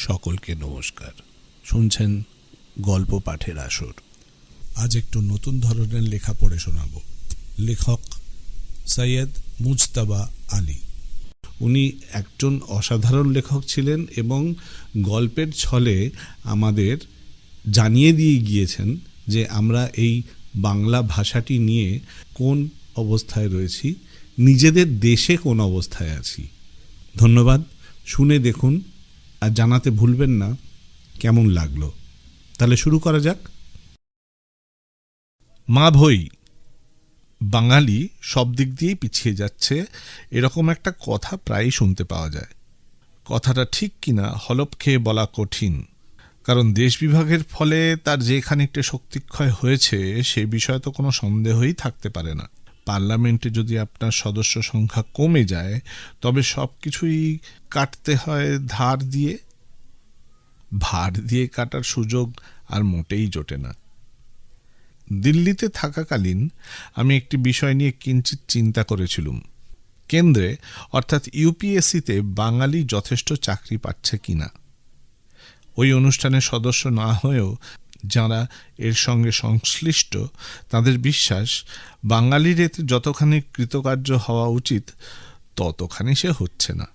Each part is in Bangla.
সকলকে নমস্কার। শুনছেন গল্প পাঠের আসর। আজ একটু নতুন ধরনের লেখা পড়ে শোনাব। লেখক সৈয়দ মুজতাবা আলী। উনি একজন অসাধারণ লেখক ছিলেন এবং গল্পের ছলে আমাদের জানিয়ে দিয়ে গিয়েছেন যে আমরা এই বাংলা ভাষাটি নিয়ে কোন অবস্থায় রয়েছি, নিজেদের দেশে কোন অবস্থায় আছি। ধন্যবাদ। শুনে দেখুন আর জানাতে ভুলবেন না, কেমন লাগল? তাহলে শুরু করা যাক। মা ভই, বাঙালি সব দিক দিয়েই পিছিয়ে যাচ্ছে, এরকম একটা কথা প্রায়ই শুনতে পাওয়া যায়। কথাটা ঠিক কিনা হলপ খেয়ে বলা কঠিন, কারণ দেশ বিভাগের ফলে তার যে খানিকটা শক্তিক্ষয় হয়েছে, সে বিষয়ে তো কোনো সন্দেহই থাকতে পারে না। পার্লামেন্টে যদি আপনার সদস্য সংখ্যা কমে যায়, তবে সব কিছুই কাটতে হয় ধার দিয়ে। ভার দিয়ে কাটার সুযোগ আর মোটেই জোটে না। দিল্লিতে থাকাকালীন আমি একটি বিষয় নিয়ে কিঞ্চিত চিন্তা করেছিলুম। কেন্দ্রে, অর্থাৎ ইউপিএসসিতে বাঙালি যথেষ্ট চাকরি পাচ্ছে কিনা। ওই অনুষ্ঠানের সদস্য না হয়েও যারা এর সঙ্গে সংশ্লিষ্ট, তাদের বিশ্বাস, বাঙালির এতে যতখানি কৃতকার্য হওয়া উচিত, ততখানি সে হচ্ছে না।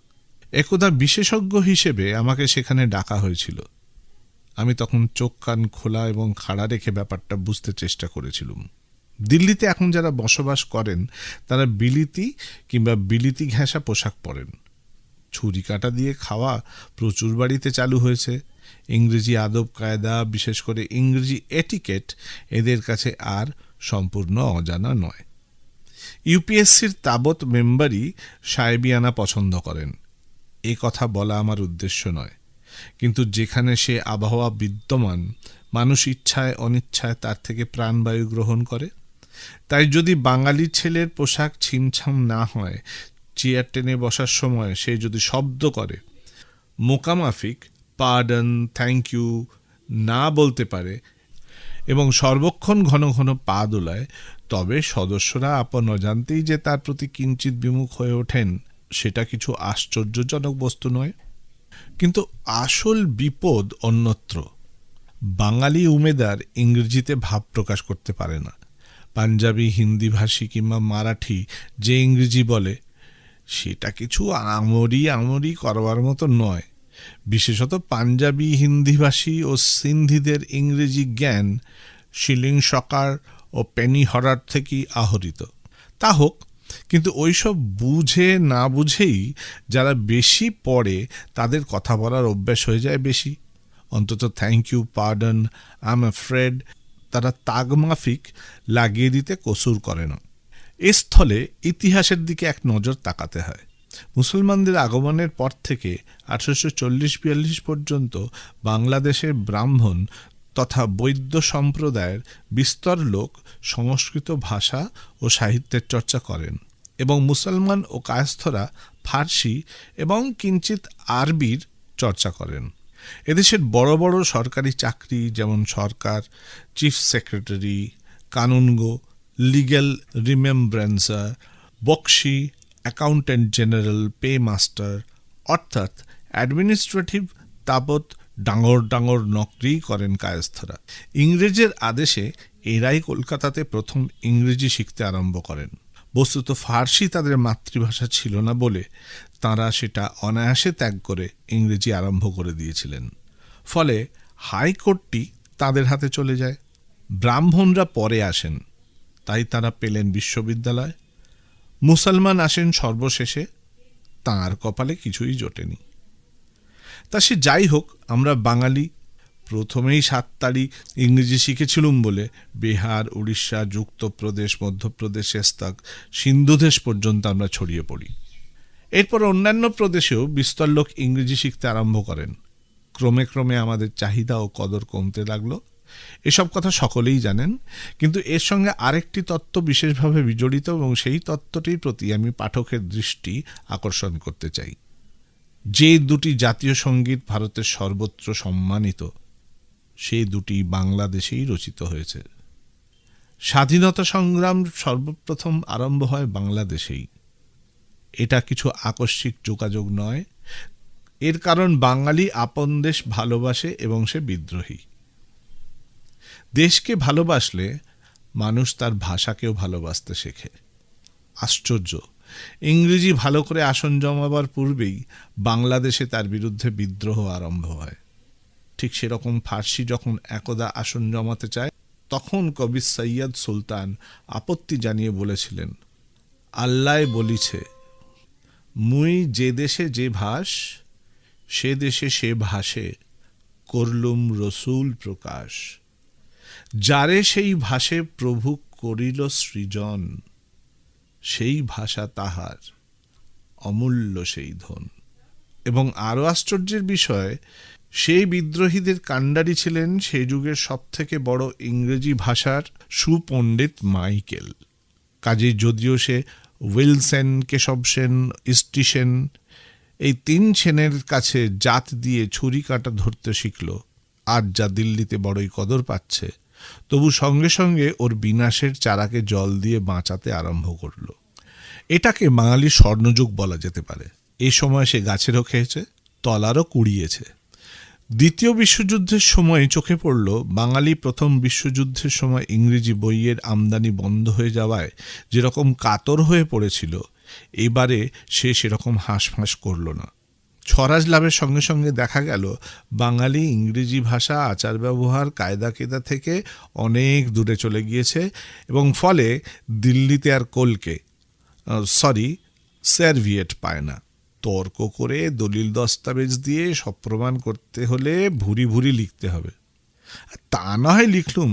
একদা বিশেষজ্ঞ হিসেবে আমাকে সেখানে ডাকা হয়েছিল। আমি তখন চোখ, কান খোলা এবং খাড়া রেখে ব্যাপারটা বুঝতে চেষ্টা করেছিলুম। দিল্লিতে এখন যারা বসবাস করেন, তারা বিলিতি কিংবা বিলিতি ঘেঁষা পোশাক পরেন। ছুরি কাটা দিয়ে খাওয়া প্রচুর বাড়িতে চালু হয়েছে। ইংরেজি আদব, কায়দা, বিশেষ করে ইংরেজি এটিকেট এদের কাছে আর সম্পূর্ণ অজানা নয়। ইউপিএসসির তাবৎ মেম্বারই সাহেবিয়ানা পছন্দ করেন। এ কথা বলা আমার উদ্দেশ্য নয়। কিন্তু যেখানে সে আবহাওয়া বিদ্যমান, মানুষ ইচ্ছায়, অনিচ্ছায় তার থেকে প্রাণবায়ু গ্রহণ করে। তাই যদি বাঙালি ছেলের পোশাক ছিমছাম না হয়, চেয়ার টেনে বসার সময় সে যদি শব্দ করে মোকামাফিক পার্ডন থ্যাংক ইউ না বলতে পারে এবং সর্বক্ষণ ঘন ঘন পা দোলায় তবে সদস্যরা আপন অজান্তেই যে তার প্রতি কিঞ্চিত বিমুখ হয়ে ওঠেন, সেটা কিছু আশ্চর্যজনক বস্তু নয়। কিন্তু আসল বিপদ অন্যত্র। বাঙালি উমেদার ইংরেজিতে ভাব প্রকাশ করতে পারে না। পাঞ্জাবি হিন্দিভাষী কিংবা মারাঠি যে ইংরেজি বলে, সেটা কিছু আমরি আমরি করবার মতো নয়। বিশেষত পাঞ্জাবি, হিন্দিভাষী ও সিন্ধিদের ইংরেজি জ্ঞান শিলিং, সকার ও পেনি হরার থেকেই আহরিত। তা হোক, কিন্তু ওইসব বুঝে না বুঝেই যারা বেশি পড়ে তাদের কথা বলার অভ্যাস হয়ে যায় বেশি। অন্তত thank you pardon I am afraid তারা তাগমাফিক লাগিয়ে দিতে কসুর করে না। এ স্থলে ইতিহাসের দিকে এক নজর তাকাতে হয়। মুসলমানদের আগমনের পর থেকে আঠারোশো চল্লিশ বিয়াল্লিশ পর্যন্ত বাংলাদেশের ব্রাহ্মণ তথা বৈদ্য সম্প্রদায়ের বিস্তর লোক সংস্কৃত ভাষা ও সাহিত্যের চর্চা করেন এবং মুসলমান ও কায়স্থরা ফার্সি এবং কিঞ্চিত আরবির চর্চা করেন। এদেশের বড় বড় সরকারি চাকরি যেমন সরকার, চিফ সেক্রেটারি, কানুনগো, লিগ্যাল রিমেম্ব্রেন্সার বক্সি অ্যাকাউন্ট্যান্ট জেনারেল পে মাস্টার অর্থাৎ অ্যাডমিনিস্ট্রেটিভ তাবৎ ডাঙর ডাঙর নকরি করেন কায়স্থরা। ইংরেজের আদেশে এরাই কলকাতাতে প্রথম ইংরেজি শিখতে আরম্ভ করেন। বস্তুত ফার্সি তাদের মাতৃভাষা ছিল না বলে তাঁরা সেটা অনায়াসে ত্যাগ করে ইংরেজি আরম্ভ করে দিয়েছিলেন। ফলে হাইকোর্টটি তাদের হাতে চলে যায়। ব্রাহ্মণরা পরে আসেন, তাই তারা পেলেন বিশ্ববিদ্যালয়। মুসলমান আসেন সর্বশেষে, তাঁর কপালে কিছুই জোটেনি। তা সে যাই হোক, আমরা বাঙালি, প্রথমেই সাত সাততারি ইংরেজি শিখেছিলুম বলে বিহার, উড়িষ্যা, যুক্তপ্রদেশ, মধ্যপ্রদেশ এস্তাক সিন্ধুদেশ পর্যন্ত আমরা ছড়িয়ে পড়ি। এরপর অন্যান্য প্রদেশেও বিস্তর লোক ইংরেজি শিখতে আরম্ভ করেন। ক্রমে ক্রমে আমাদের চাহিদা ও কদর কমতে লাগল। এসব কথা সকলেই জানেন, কিন্তু এর সঙ্গে আরেকটি তত্ত্ব বিশেষভাবে বিজড়িত এবং সেই তত্ত্বটির প্রতি আমি পাঠকের দৃষ্টি আকর্ষণ করতে চাই। যে দুটি জাতীয় সংগীত ভারতের সর্বত্র সম্মানিত, সেই দুটি বাংলাদেশেই রচিত হয়েছে। স্বাধীনতা সংগ্রাম সর্বপ্রথম আরম্ভ হয় বাংলাদেশেই। এটা কিছু আকস্মিক যোগাযোগ নয়। এর কারণ বাঙালি আপন দেশ ভালোবাসে এবং সে বিদ্রোহী। দেশকে ভালোবাসলে মানুষ তার ভাষাকেও ভালোবাসতে শেখে। আশ্চর্য। ইংরেজি ভালো করে আসন জমাবার পূর্বেই বাংলাদেশে তার বিরুদ্ধে বিদ্রোহ আরম্ভ হয়। ঠিক সেরকম ফার্সি যখন একদা আসন জমাতে চায়, তখন কবি সৈয়দ সুলতান আপত্তি জানিয়ে বলেছিলেন, আল্লাহ বলিছে, মুই যে দেশে যে ভাস সে দেশে সে ভাষে করলুম রসুল প্রকাশ। যারে সেই ভাষে প্রভু করিল সৃজন, সেই ভাষা তাহার অমূল্য সেই ধন। এবং আরও আশ্চর্যের বিষয়, সেই বিদ্রোহীদের কাণ্ডারি ছিলেন সেই যুগের সবথেকে বড় ইংরেজি ভাষার সুপণ্ডিত মাইকেল। কাজে যদিও সে উইলসেন, কেশব সেন ইস্টিসেন এই তিন সেনের কাছে জাত দিয়ে ছুরি কাটা ধরতে শিখল আর যা দিল্লিতে বড়ই কদর পাচ্ছে, তবু সঙ্গে সঙ্গে ওর বিনাশের চারাকে জল দিয়ে বাঁচাতে আরম্ভ করল। এটাকে বাঙালির স্বর্ণযুগ বলা যেতে পারে। এই সময় সে গাছেরও খেয়েছে, তলারও কুড়িয়েছে। দ্বিতীয় বিশ্বযুদ্ধের সময় চোখে পড়ল, বাঙালি প্রথম বিশ্বযুদ্ধের সময় ইংরেজি বইয়ের আমদানি বন্ধ হয়ে যাওয়ায় যেরকম কাতর হয়ে পড়েছিল, এবারে সে সেরকম হাঁসফাঁস করল না। ছরাজ লাভের সঙ্গে সঙ্গে দেখা গেল, বাঙালি ইংরেজি ভাষা, আচার ব্যবহার কায়দা কেদা থেকে অনেক দূরে চলে গিয়েছে এবং ফলে দিল্লিতে আর কলকে সরি স্যারভিয়েট পায় না। তর্ক করে দলিল দস্তাবেজ দিয়ে সব প্রমাণ করতে হলে ভুরি ভুরি লিখতে হবে। তা না হয় লিখলুম,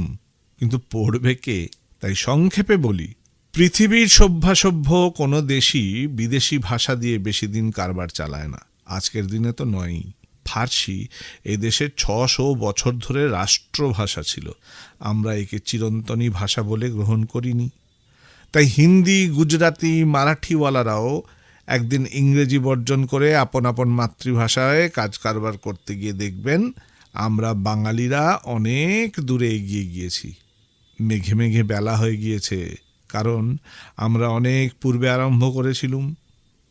কিন্তু পড়বে কে? তাই সংক্ষেপে বলি, পৃথিবীর সভ্যাসভ্য কোনো দেশই বিদেশি ভাষা দিয়ে বেশি দিন কারবার চালায় না। আজকের দিনে তো নয়ই। ফার্সি এদেশের ছশো বছর ধরে রাষ্ট্রভাষা ছিল। আমরা একে চিরন্তনী ভাষা বলে গ্রহণ করিনি। তাই হিন্দি গুজরাটি মারাঠিওয়ালারাও একদিন ইংরেজি বর্জন করে আপন আপন মাতৃভাষায় কাজ কারবার করতে গিয়ে দেখবেন, আমরা বাঙালিরা অনেক দূরে এগিয়ে গিয়েছি। মেঘে মেঘে বেলা হয়ে গিয়েছে, কারণ আমরা অনেক পূর্বে আরম্ভ করেছিলুম।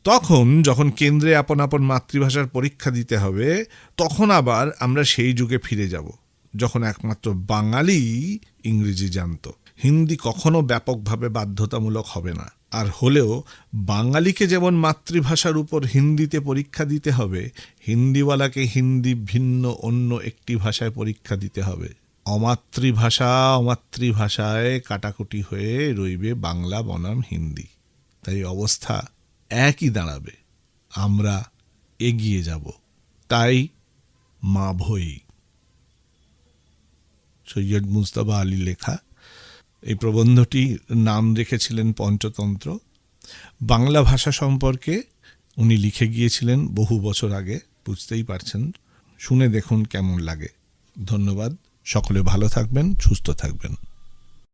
তখন যখন কেন্দ্রে আপন আপন মাতৃভাষার পরীক্ষা দিতে হবে, তখন আবার আমরা সেই যুগে ফিরে যাব, যখন একমাত্র বাঙালি ইংরেজি জানত। হিন্দি কখনো ব্যাপকভাবে বাধ্যতামূলক হবে না। আর হলেও বাঙালিকে যেমন মাতৃভাষার উপর হিন্দিতে পরীক্ষা দিতে হবে, হিন্দিওয়ালাকে হিন্দি ভিন্ন, অন্য একটি ভাষায় পরীক্ষা দিতে হবে। অমাতৃভাষা অমাতৃভাষায় কাটাকুটি হয়ে রইবে বাংলা, বনাম, হিন্দি। তাই অবস্থা একই দাঁড়াবে। আমরা এগিয়ে যাব। তাই মা ভই। সৈয়দ মুস্তাবা আলী লেখা, এই প্রবন্ধটি নাম রেখেছিলেন পঞ্চতন্ত্র। বাংলা ভাষা সম্পর্কে উনি লিখে গিয়েছিলেন বহু বছর আগে, বুঝতেই পারছেন। শুনে দেখুন কেমন লাগে। ধন্যবাদ। সকলে ভালো থাকবেন, সুস্থ থাকবেন।